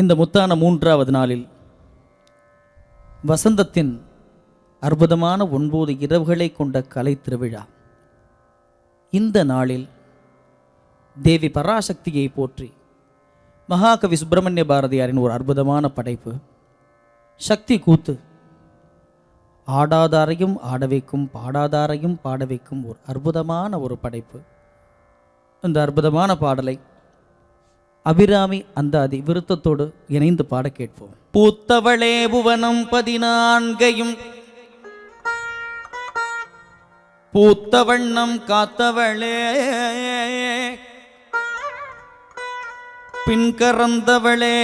இந்த முத்தான மூன்றாவது நாளில் வசந்தத்தின் அற்புதமான ஒன்பது இரவுகளை கொண்ட கலை திருவிழா. இந்த நாளில் தேவி பராசக்தியை போற்றி மகாகவி சுப்பிரமணிய பாரதியாரின் ஒரு அற்புதமான படைப்பு சக்தி கூத்து. ஆடாதாரையும் ஆட வைக்கும் பாடாதாரையும் பாட வைக்கும் ஒரு அற்புதமான ஒரு படைப்பு. இந்த அற்புதமான பாடலை அபிராமி அந்தாதி விருத்தத்தோடு இணைந்து பாட கேட்போம். பூத்தவளே புவனம் பதினான்கையும் பூத்த வண்ணம் காத்தவளே பின்கறந்தவளே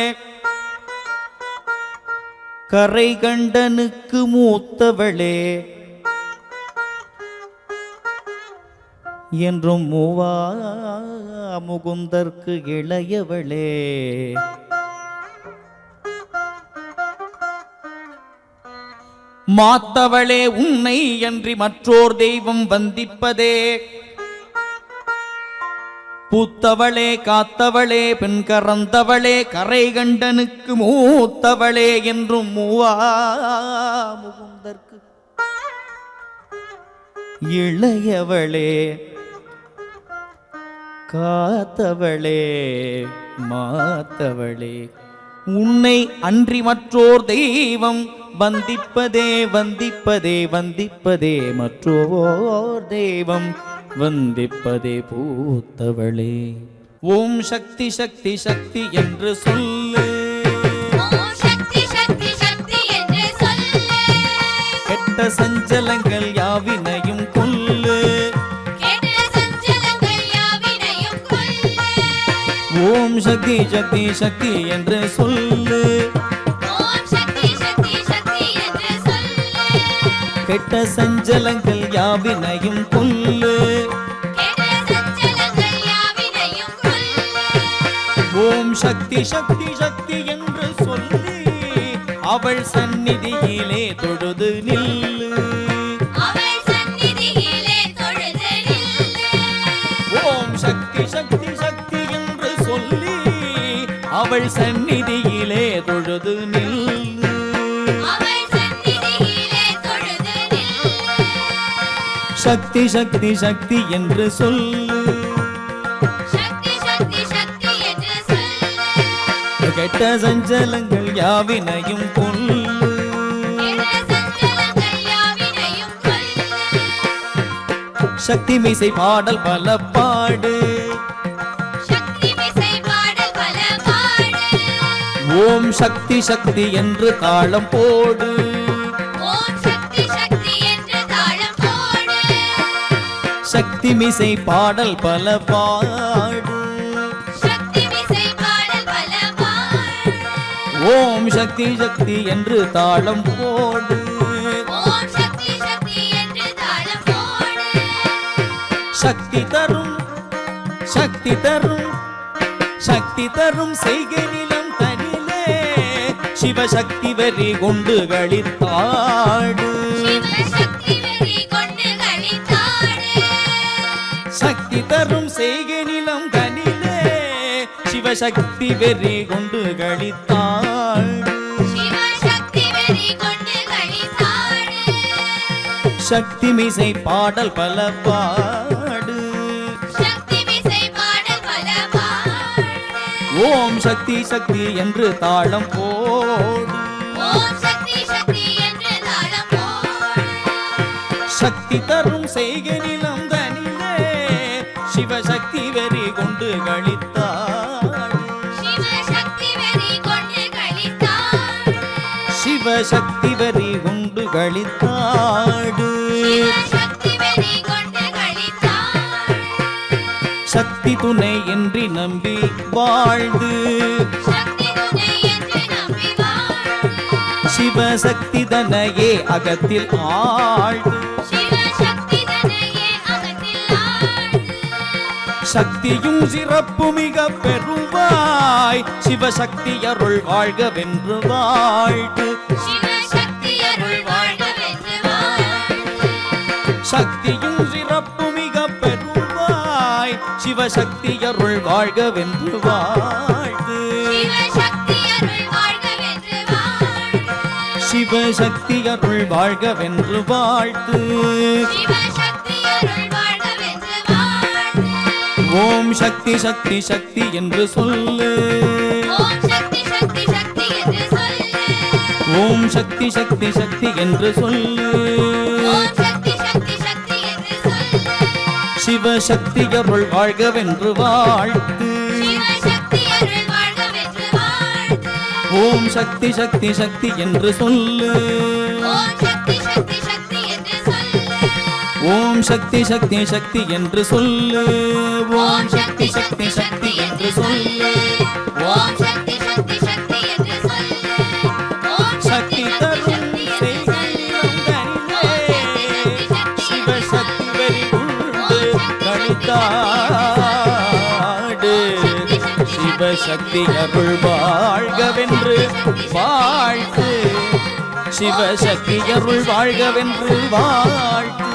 கரை கண்டனுக்கு மூத்தவளே. என்றும் மூவா முகுந்தற்கு இளையவளே. மாத்தவளே உன்னை என்று மற்றோர் தெய்வம் வந்திப்பதே. பூத்தவளே காத்தவளே பெண் கறந்தவளே கரை கண்டனுக்கு மூத்தவளே என்றும் மூவா முகுந்தற்கு இளையவளே. காத்தவளே மாத்தவளே. உன்னை அன்றி மற்றோர் தெய்வம் வந்திப்பதே வந்திப்பதே வந்திப்பதே மற்றோர் தெய்வம் வந்திப்பதே பூத்தவளே. ஓம் சக்தி சக்தி சக்தி என்று சொல்லு. சஞ்சலங்கள் யாவினையும் ஓம் சக்தி சக்தி சக்தி என்று சொல்லு. கெட்ட சஞ்சலங்கள் யாவினையும் கொல்லு. கேட்ட சஞ்சலங்கள் யாவினையும் கொல்லு. ஓம் சக்தி சக்தி சக்தி என்று சொல்லி அவள் சந்நிதியிலே தொழுது நில்லு. அவள் சந்நிதியிலே தொழுது நில்லு சக்தி சக்தி சக்தி என்று சொல்லு கேட்ட சஞ்சலங்கள் யாவினையும் கொல்லு சக்தி மீசை பாடல் பல பாடு. ஓம் சக்தி சக்தி என்று தாளம் போடு. சக்தி மீசை பாடல் பல பாடு. ஓம் சக்தி சக்தி என்று தாளம் போடு. சக்தி தரும் சக்தி தரும் சக்தி தரும் செய்கை நிலம் தனிலே சிவசக்தி வரி கொண்டு களித்தாடு. சக்தி தரும் செய்கை நிலம் தனிலே சிவசக்தி வெறி கொண்டு களித்தாடு. சக்தி மிசை பாடல் பல பாடு ஓம் சக்தி சக்தி என்று தாளம் போடு சக்தி தரும் செய்கை நிலம் தனிலே. சிவசக்தி வெறி கொண்டு களித்தாடு சிவசக்தி வெறி கொண்டு களித்தாடு சக்தி துணை என்று நம்பி வாழ்ந்து. சிவசக்தி தனையே அகத்தில் ஆழ்ந்து. சக்தியும் சிறப்பு மிக பெருவாய் சிவசக்தி அருள் வாழ்க வென்று வாழ்த்து சக்தியும் சிறப்பு மிக பெருவாய் சிவசக்தி அருள் வாழ்க வென்று வாழ்த்து சிவசக்தி அருள் வாழ்க வென்று வாழ்த்து ஓம் சக்தி சக்தி சக்தி என்று சொல்லு. ஓம் சக்தி சக்தி சக்தி என்று சொல்லு. சிவசக்தி அருள் வாழ்கவென்று வாழ்த்து. ஓம் சக்தி சக்தி சக்தி என்று சொல்லு. சக்தி சக்தி சக்தி என்று சொல்லு. ஓம் சக்தி சக்தி சக்தி என்று சொல்லு. ஓம் சக்தி சக்தி சக்தி என்று சொல்லு. ஓம் சக்தி தரும் சிவசக்தி வெறி உண்டு கணித்தாடு சிவசக்தி அருள் வாழ்கவென்று வாழ்த்து. சிவசக்தி அருள் வாழ்கவென்று வாழ்த்து.